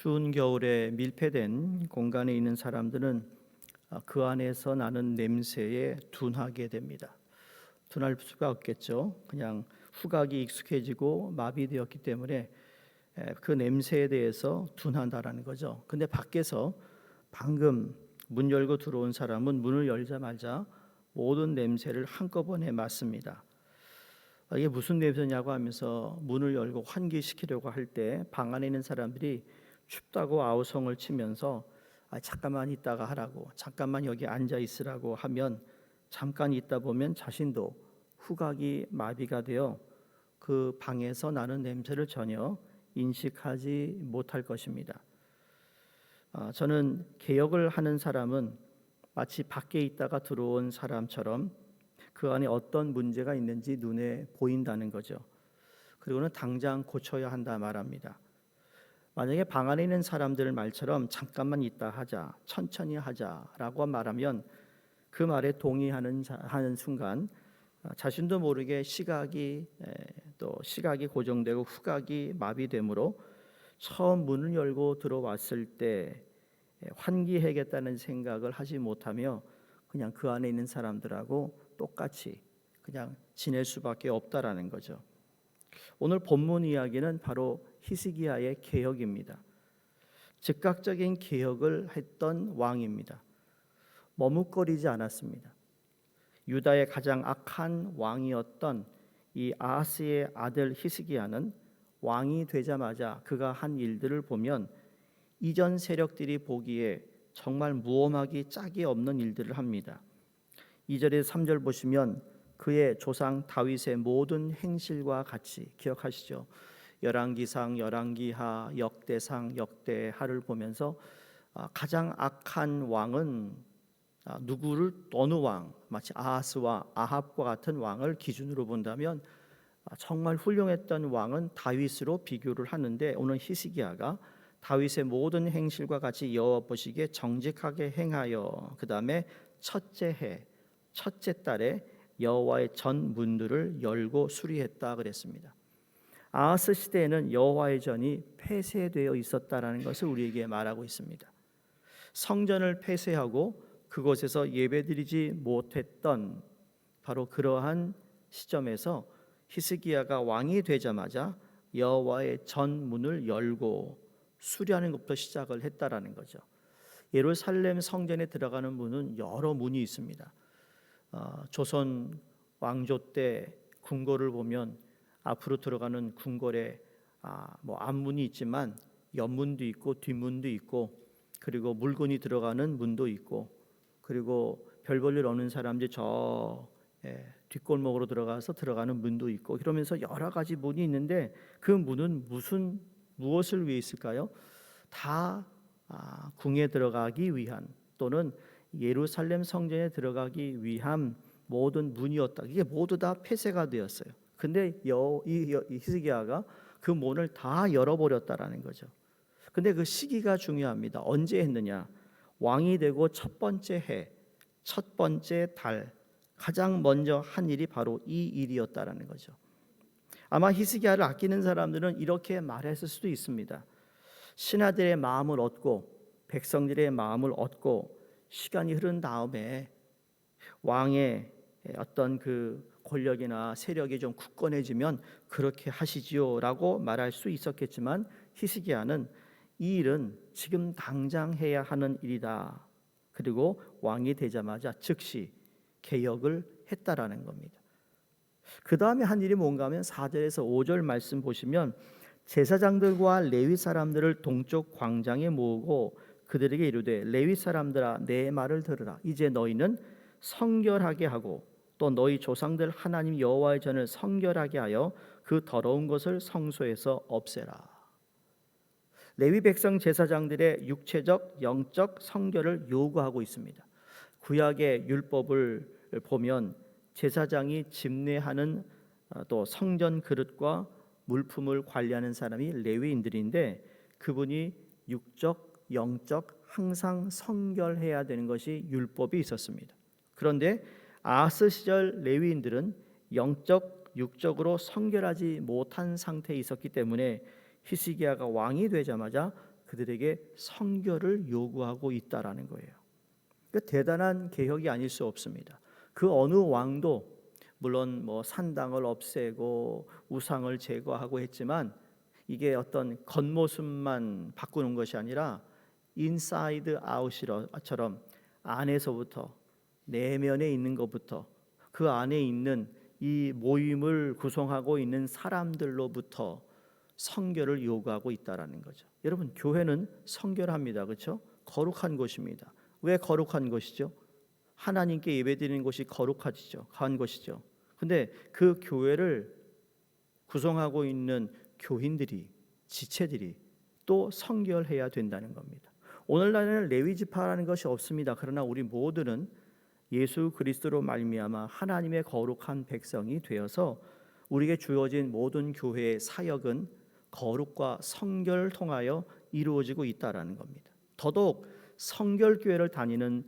추운 겨울에 밀폐된 공간에 있는 사람들은 아, 그 안에서 나는 냄새에 둔하게 됩니다. 둔할 수가 없겠죠. 그냥 후각이 익숙해지고 마비되었기 때문에 에, 그 냄새에 대해서 둔한다라는 거죠. 근데 밖에서 방금 문 열고 들어온 사람은 문을 열자마자 모든 냄새를 한꺼번에 맡습니다. 아, 이게 무슨 냄새냐고 하면서 문을 열고 환기시키려고 할 때 방 안에 있는 사람들이 춥다고 아우성을 치면서 아, 잠깐만 있다가 하라고 잠깐만 여기 앉아 있으라고 하면 잠깐 있다 보면 자신도 후각이 마비가 되어 그 방에서 나는 냄새를 전혀 인식하지 못할 것입니다. 아, 저는 개혁을 하는 사람은 마치 밖에 있다가 들어온 사람처럼 그 안에 어떤 문제가 있는지 눈에 보인다는 거죠. 그리고는 당장 고쳐야 한다 말합니다. 만약에 방 안에 있는 사람들 말처럼 잠깐만 있다 하자, 천천히 하자라고 말하면 그 말에 동의하는 자, 하는 순간 아, 자신도 모르게 시각이 에, 또 시각이 고정되고 후각이 마비되므로 처음 문을 열고 들어왔을 때 에, 환기해야겠다는 생각을 하지 못하며 그냥 그 안에 있는 사람들하고 똑같이 그냥 지낼 수밖에 없다라는 거죠. 오늘 본문 이야기는 바로 히스기야의 개혁입니다. 즉각적인 개혁을 했던 왕입니다. 머뭇거리지 않았습니다. 유다의 가장 악한 왕이었던 이 아하스의 아들 히스기야는 왕이 되자마자 그가 한 일들을 보면 이전 세력들이 보기에 정말 무엄하기 짝이 없는 일들을 합니다. 2절에 3절 보시면 그의 조상 다윗의 모든 행실과 같이 기억하시죠. 열왕기상, 열왕기하, 역대상, 역대하를 보면서 아, 가장 악한 왕은 아, 누구를 어느 왕, 마치 아하스와 아합과 같은 왕을 기준으로 본다면 아, 정말 훌륭했던 왕은 다윗으로 비교를 하는데 오늘 히스기야가 다윗의 모든 행실과 같이 여호와 보시기에 정직하게 행하여 그 다음에 첫째 해 첫째 달에 여호와의 전 문들을 열고 수리했다 그랬습니다. 아하스 시대에는 여호와의 전이 폐쇄되어 있었다라는 것을 우리에게 말하고 있습니다. 성전을 폐쇄하고 그곳에서 예배드리지 못했던 바로 그러한 시점에서 히스기야가 왕이 되자마자 여호와의 전 문을 열고 수리하는 것부터 시작을 했다라는 거죠. 예루살렘 성전에 들어가는 문은 여러 문이 있습니다. 어, 조선 왕조 때 궁궐을 보면 앞으로 들어가는 궁궐에 아, 뭐 앞문이 있지만 옆문도 있고 뒷문도 있고 그리고 물건이 들어가는 문도 있고 그리고 별 볼일 없는 사람들이 저 예, 뒷골목으로 들어가서 들어가는 문도 있고 그러면서 여러 가지 문이 있는데 그 문은 무슨 무엇을 위해 있을까요? 다 아, 궁에 들어가기 위한 또는 예루살렘 성전에 들어가기 위한 모든 문이었다. 이게 모두 다 폐쇄가 되었어요. 근데 여, 이, 이 히스기야가 그 문을 다 열어버렸다라는 거죠. 근데 그 시기가 중요합니다. 언제 했느냐? 왕이 되고 첫 번째 해, 첫 번째 달, 가장 먼저 한 일이 바로 이 일이었다라는 거죠. 아마 히스기야를 아끼는 사람들은 이렇게 말했을 수도 있습니다. 신하들의 마음을 얻고 백성들의 마음을 얻고 시간이 흐른 다음에 왕의 어떤 그 권력이나 세력이 좀 굳건해지면 그렇게 하시지요라고 말할 수 있었겠지만 히스기야는 이 일은 지금 당장 해야 하는 일이다. 그리고 왕이 되자마자 즉시 개혁을 했다라는 겁니다. 그 다음에 한 일이 뭔가 하면 4절에서 5절 말씀 보시면 제사장들과 레위 사람들을 동쪽 광장에 모으고 그들에게 이르되 레위 사람들아 내 말을 들으라 이제 너희는 성결하게 하고 또 너희 조상들 하나님 여호와의 전을 성결하게 하여 그 더러운 것을 성소에서 없애라 레위 백성 제사장들의 육체적 영적 성결을 요구하고 있습니다 구약의 율법을 보면 제사장이 집례하는 어, 또 성전 그릇과 물품을 관리하는 사람이 레위인들인데 그분이 육적 영적 항상 성결해야 되는 것이 율법이 있었습니다. 그런데 아스 시절 레위인들은 영적 육적으로 성결하지 못한 상태에 있었기 때문에 히스기야가 왕이 되자마자 그들에게 성결을 요구하고 있다라는 거예요. 그 대단한 개혁이 아닐 수 없습니다. 그 어느 왕도 물론 뭐 산당을 없애고 우상을 제거하고 했지만 이게 어떤 겉모습만 바꾸는 것이 아니라 인사이드 아웃이처럼 안에서부터 내면에 있는 것부터 그 안에 있는 이 모임을 구성하고 있는 사람들로부터 성결을 요구하고 있다라는 거죠. 여러분 교회는 성결합니다. 그렇죠? 거룩한 곳입니다. 왜 거룩한 것이죠? 하나님께 예배드리는 곳이 거룩하지죠. 한 것이죠. 근데 그 교회를 구성하고 있는 교인들이 지체들이 또 성결해야 된다는 겁니다. 오늘날에는 레위 지파라는 것이 없습니다. 그러나 우리 모두는 예수 그리스도로 말미암아 하나님의 거룩한 백성이 되어서 우리에게 주어진 모든 교회의 사역은 거룩과 성결을 통하여 이루어지고 있다라는 겁니다. 더더욱 성결 교회를 다니는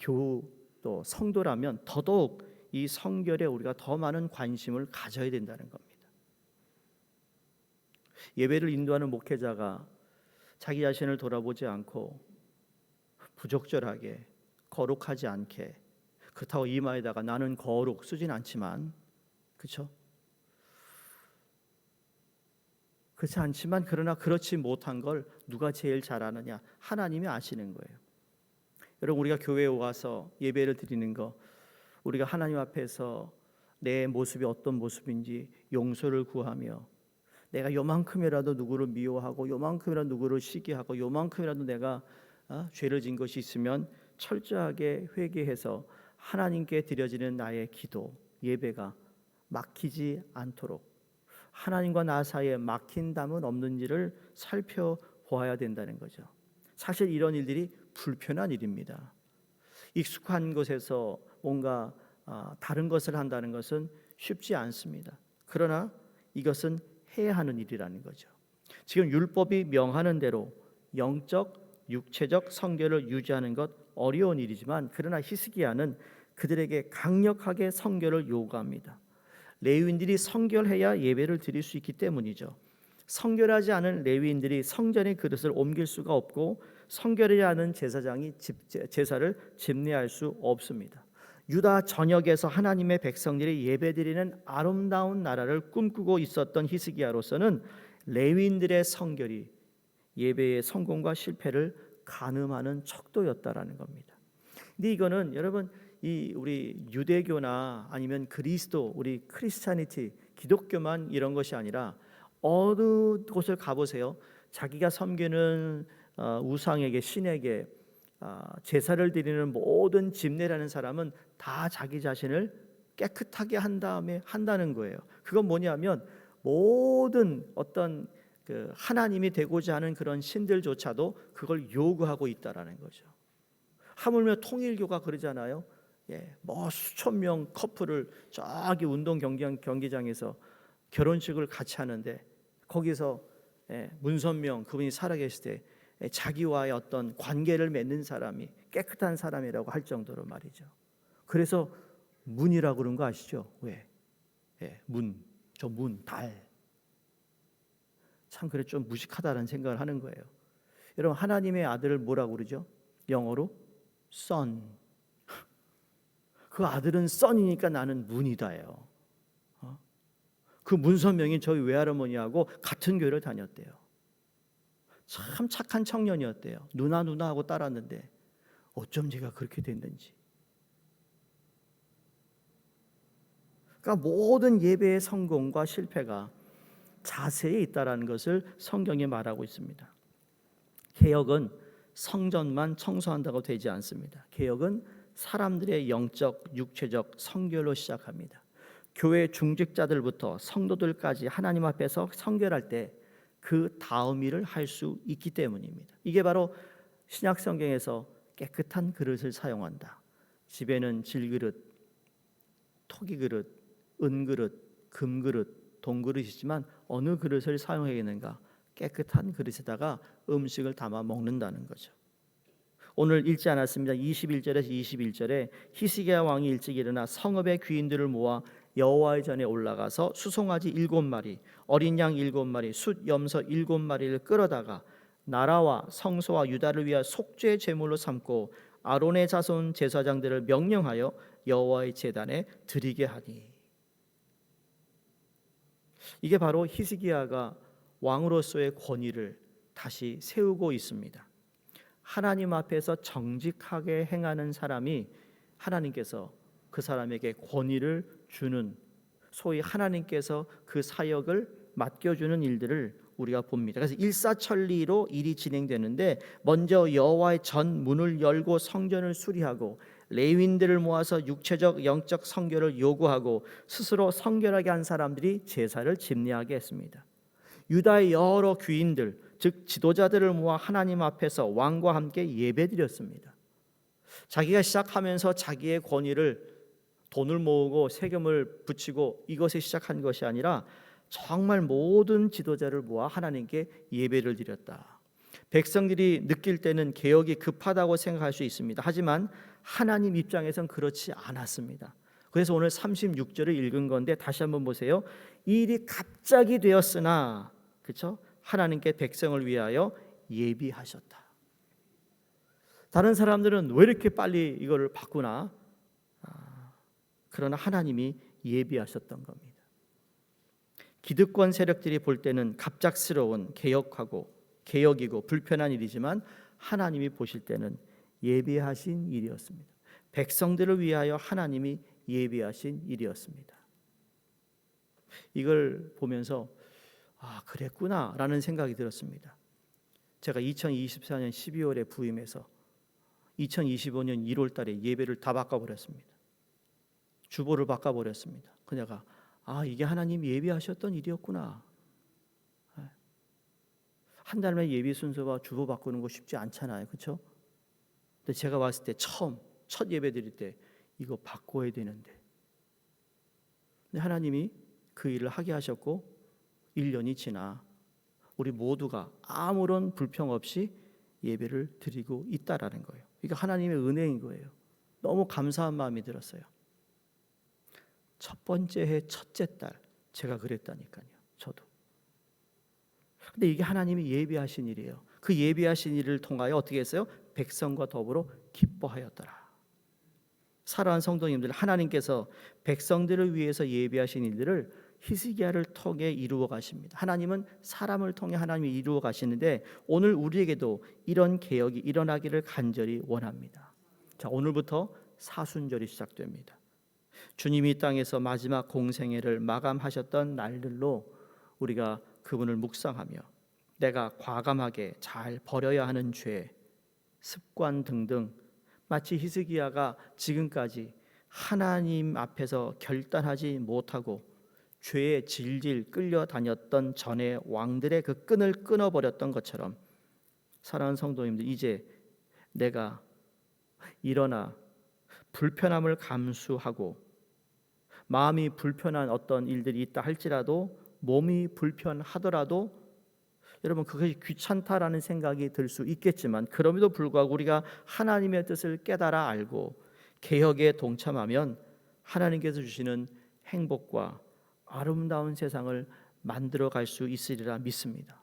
교우 또 성도라면 더더욱 이 성결에 우리가 더 많은 관심을 가져야 된다는 겁니다. 예배를 인도하는 목회자가 자기 자신을 돌아보지 않고 부적절하게 거룩하지 않게 그렇다고 이마에다가 나는 거룩 쓰진 않지만 그렇죠? 그렇지 않지만 그러나 그렇지 못한 걸 누가 제일 잘 아느냐 하나님이 아시는 거예요. 여러분 우리가 교회에 와서 예배를 드리는 거 우리가 하나님 앞에서 내 모습이 어떤 모습인지 용서를 구하며 내가 요만큼이라도 누구를 미워하고 요만큼이라도 누구를 시기하고 요만큼이라도 내가 어? 죄를 진 것이 있으면 철저하게 회개해서 하나님께 드려지는 나의 기도 예배가 막히지 않도록 하나님과 나 사이에 막힌 담은 없는지를 살펴보아야 된다는 거죠. 사실 이런 일들이 불편한 일입니다. 익숙한 곳에서 뭔가 아, 다른 것을 한다는 것은 쉽지 않습니다. 그러나 이것은 해야 하는 일이라는 거죠. 지금 율법이 명하는 대로 영적, 육체적 성결을 유지하는 것 어려운 일이지만 그러나 히스기야는 그들에게 강력하게 성결을 요구합니다. 레위인들이 성결해야 예배를 드릴 수 있기 때문이죠. 성결하지 않은 레위인들이 성전의 그릇을 옮길 수가 없고 성결하지 않은 제사장이 제사를 집례할 수 없습니다. 유다 전역에서 하나님의 백성들이 예배드리는 아름다운 나라를 꿈꾸고 있었던 히스기야로서는 레위인들의 성결이 예배의 성공과 실패를 가늠하는 척도였다라는 겁니다. 근데 이거는 여러분 이 우리 유대교나 아니면 그리스도 우리 크리스찬이티 기독교만 이런 것이 아니라 어느 곳을 가보세요. 자기가 섬기는 어, 우상에게 신에게 아, 제사를 드리는 모든 집례라는 사람은 다 자기 자신을 깨끗하게 한 다음에 한다는 거예요. 그건 뭐냐면 모든 어떤 그 하나님이 되고자 하는 그런 신들조차도 그걸 요구하고 있다라는 거죠. 하물며 통일교가 그러잖아요. 예, 뭐 수천 명 커플을 저기 운동 경기장, 경기 장에서 결혼식을 같이 하는데 거기서 예, 문선명 그분이 살아계실 때 예, 자기와의 어떤 관계를 맺는 사람이 깨끗한 사람이라고 할 정도로 말이죠. 그래서 문이라고 그런 거 아시죠? 왜? 예, 문, 저 문, 달. 참 그래 좀 무식하다는 생각을 하는 거예요. 여러분 하나님의 아들을 뭐라고 그러죠? 영어로 son. 그 아들은 son이니까 나는 문이다요. 어? 그 문선명이 저희 외할어머니하고 같은 교회를 다녔대요. 참 착한 청년이었대요. 누나 누나 하고 따랐는데 어쩜 제가 그렇게 됐는지. 그러니까 모든 예배의 성공과 실패가 자세에 있다라는 것을 성경에 말하고 있습니다. 개혁은 성전만 청소한다고 되지 않습니다. 개혁은 사람들의 영적, 육체적 성결로 시작합니다. 교회 중직자들부터 성도들까지 하나님 앞에서 성결할 때 그 다음 일을 할 수 있기 때문입니다. 이게 바로 신약 성경에서 깨끗한 그릇을 사용한다. 집에는 질그릇, 토기 그릇, 은 그릇, 금 그릇, 동 그릇이지만 어느 그릇을 사용해야겠는가? 깨끗한 그릇에다가 음식을 담아 먹는다는 거죠. 오늘 읽지 않았습니다. 21절에서 21절에 히스기야 왕이 일찍 일어나 성읍의 귀인들을 모아 여호와의 전에 올라가서 수송아지 일곱 마리, 어린 양 일곱 마리, 숫 염소 일곱 마리를 끌어다가 나라와 성소와 유다를 위하여 속죄 제물로 삼고 아론의 자손 제사장들을 명령하여 여호와의 제단에 드리게 하니 이게 바로 히스기야가 왕으로서의 권위를 다시 세우고 있습니다. 하나님 앞에서 정직하게 행하는 사람이 하나님께서 그 사람에게 권위를 주는 소위 하나님께서 그 사역을 맡겨주는 일들을 우리가 봅니다. 그래서 일사천리로 일이 진행되는데 먼저 여호와의 전 문을 열고 성전을 수리하고 레윈들을 모아서 육체적 영적 성결을 요구하고 스스로 성결하게 한 사람들이 제사를 집례하게 했습니다. 유다의 여러 귀인들 즉 지도자들을 모아 하나님 앞에서 왕과 함께 예배드렸습니다. 자기가 시작하면서 자기의 권위를 돈을 모으고 세금을 붙이고 이것에 시작한 것이 아니라 정말 모든 지도자를 모아 하나님께 예배를 드렸다. 백성들이 느낄 때는 개혁이 급하다고 생각할 수 있습니다. 하지만 하나님 입장에선 그렇지 않았습니다. 그래서 오늘 36절을 읽은 건데 다시 한번 보세요. 이 일이 갑자기 되었으나 그렇죠? 하나님께 백성을 위하여 예비하셨다. 다른 사람들은 왜 이렇게 빨리 이거를 바꾸나? 아, 그러나 하나님이 예비하셨던 겁니다. 기득권 세력들이 볼 때는 갑작스러운 개혁하고 개혁이고 불편한 일이지만 하나님이 보실 때는 예비하신 일이었습니다. 백성들을 위하여 하나님이 예비하신 일이었습니다. 이걸 보면서 아, 그랬구나라는 생각이 들었습니다. 제가 2024년 12월에 부임해서 2025년 1월 달에 예배를 다 바꿔 버렸습니다. 주보를 바꿔 버렸습니다. 그녀가 아, 이게 하나님 예비하셨던 일이었구나. 한 달만 예비 순서와 주보 바꾸는 거 쉽지 않잖아요. 그렇죠? 근데 제가 왔을 때 처음 첫 예배 드릴 때 이거 바꿔야 되는데. 근데 하나님이 그 일을 하게 하셨고 1년이 지나 우리 모두가 아무런 불평 없이 예배를 드리고 있다라는 거예요. 이게 하나님의 은혜인 거예요. 너무 감사한 마음이 들었어요. 첫 번째 해 첫째 달 제가 그랬다니까요. 저도. 근데 이게 하나님이 예비하신 일이에요. 그 예비하신 일을 통하여 어떻게 했어요? 백성과 더불어 기뻐하였더라. 사랑하는 성도님들, 하나님께서 백성들을 위해서 예비하신 일들을 히스기야를 통해 이루어 가십니다. 하나님은 사람을 통해 하나님이 이루어 가시는데 오늘 우리에게도 이런 개혁이 일어나기를 간절히 원합니다. 자, 오늘부터 사순절이 시작됩니다. 주님이 이 땅에서 마지막 공생애를 마감하셨던 날들로 우리가 그분을 묵상하며 내가 과감하게 잘 버려야 하는 죄, 습관 등등. 마치 히스기야가 지금까지 하나님 앞에서 결단하지 못하고 죄에 질질 끌려다녔던 전의 왕들의 그 끈을 끊어버렸던 것처럼 사랑하는 성도님들 이제 내가 일어나 불편함을 감수하고 마음이 불편한 어떤 일들이 있다 할지라도 몸이 불편하더라도 여러분 그것이 귀찮다라는 생각이 들 수 있겠지만 그럼에도 불구하고 우리가 하나님의 뜻을 깨달아 알고 개혁에 동참하면 하나님께서 주시는 행복과 아름다운 세상을 만들어 갈 수 있으리라 믿습니다.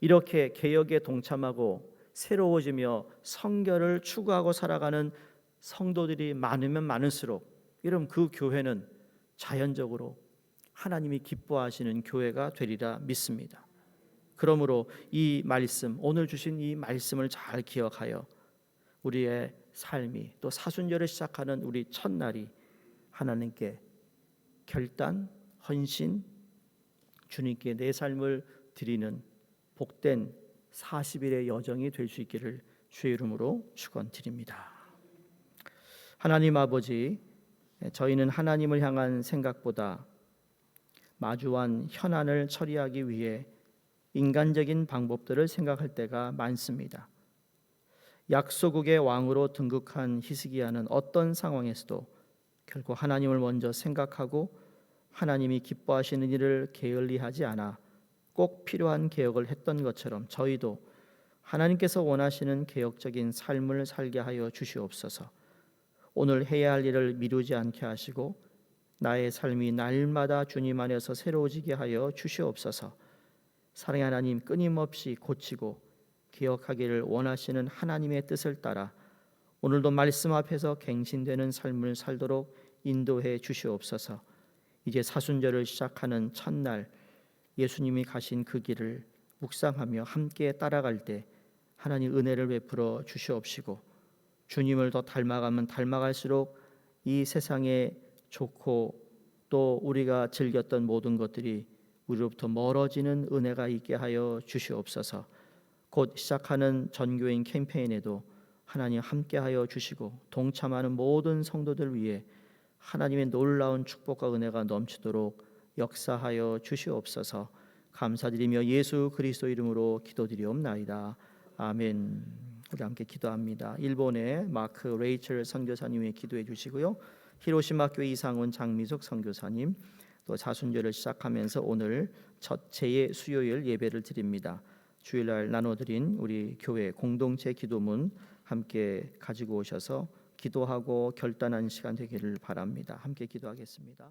이렇게 개혁에 동참하고 새로워지며 성결을 추구하고 살아가는 성도들이 많으면 많을수록 여러분 그 교회는 자연적으로 하나님이 기뻐하시는 교회가 되리라 믿습니다. 그러므로 이 말씀 오늘 주신 이 말씀을 잘 기억하여 우리의 삶이 또 사순절을 시작하는 우리 첫날이 하나님께 결단, 헌신, 주님께 내 삶을 드리는 복된 40일의 여정이 될 수 있기를 주의 이름으로 축원드립니다. 하나님 아버지 저희는 하나님을 향한 생각보다 마주한 현안을 처리하기 위해 인간적인 방법들을 생각할 때가 많습니다. 약소국의 왕으로 등극한 히스기야는 어떤 상황에서도 결국 하나님을 먼저 생각하고 하나님이 기뻐하시는 일을 게을리하지 않아 꼭 필요한 개혁을 했던 것처럼 저희도 하나님께서 원하시는 개혁적인 삶을 살게 하여 주시옵소서. 오늘 해야 할 일을 미루지 않게 하시고 나의 삶이 날마다 주님 안에서 새로워지게 하여 주시옵소서. 사랑의 하나님 끊임없이 고치고 기억하기를 원하시는 하나님의 뜻을 따라 오늘도 말씀 앞에서 갱신되는 삶을 살도록 인도해 주시옵소서. 이제 사순절을 시작하는 첫날 예수님이 가신 그 길을 묵상하며 함께 따라갈 때 하나님 은혜를 베풀어 주시옵시고 주님을 더 닮아가면 닮아갈수록 이 세상에 좋고 또 우리가 즐겼던 모든 것들이 우리로부터 멀어지는 은혜가 있게 하여 주시옵소서. 곧 시작하는 전교인 캠페인에도 하나님 함께하여 주시고 동참하는 모든 성도들 위해 하나님의 놀라운 축복과 은혜가 넘치도록 역사하여 주시옵소서. 감사드리며 예수 그리스도 이름으로 기도드리옵나이다. 아멘. 우리 함께 기도합니다. 일본의 마크 레이첼 선교사님이 기도해 주시고요. 히로시마 교회 이상훈 장미숙 선교사님 또 자순절을 시작하면서 오늘 첫 제의 수요일 예배를 드립니다. 주일날 나눠드린 우리 교회 공동체 기도문 함께 가지고 오셔서 기도하고 결단한 시간 되기를 바랍니다. 함께 기도하겠습니다.